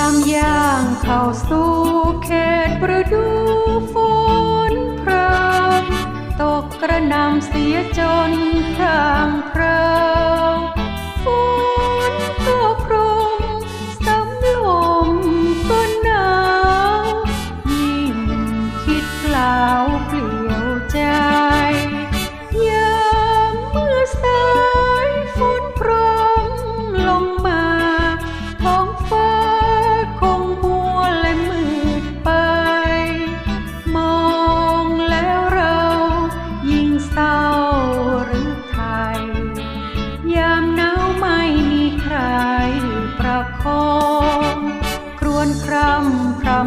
ามย่างเข้าสู่เขตฤดูฝนพรำตกกระนำเสียจนพรางเพรำ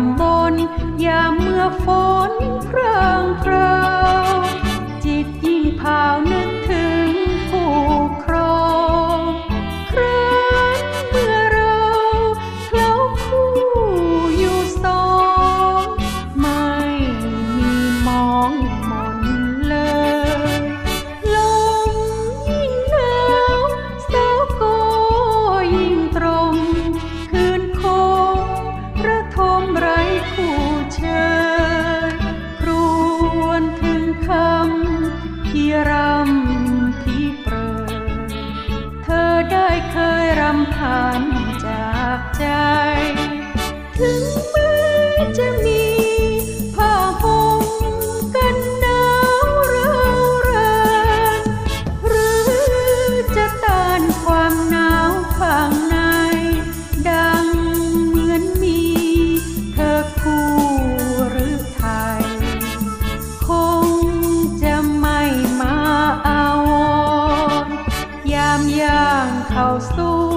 ำบนยามเมื่อฝนพร ยรำพันจากใจ ถึงแม้จะมีผ้าห่มกันหนาวราวรนหรือจะต้านความหนาวข้างใน ดังเหมือนมีเธอคู่หรือไทย คงจะไม่มาอาวรยามย่างเข้าสู่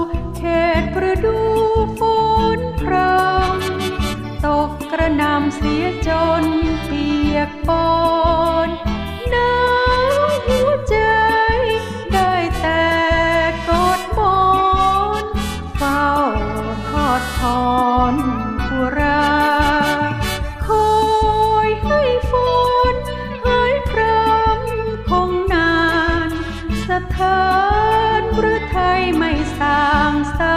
จนเปียกปอนน้ำหัวใจได้แต่กอดมอนเฝ้าทอดทอนกุราคอยให้ฝนหายพรำคงนานสถานหรือไทยไม่สางสา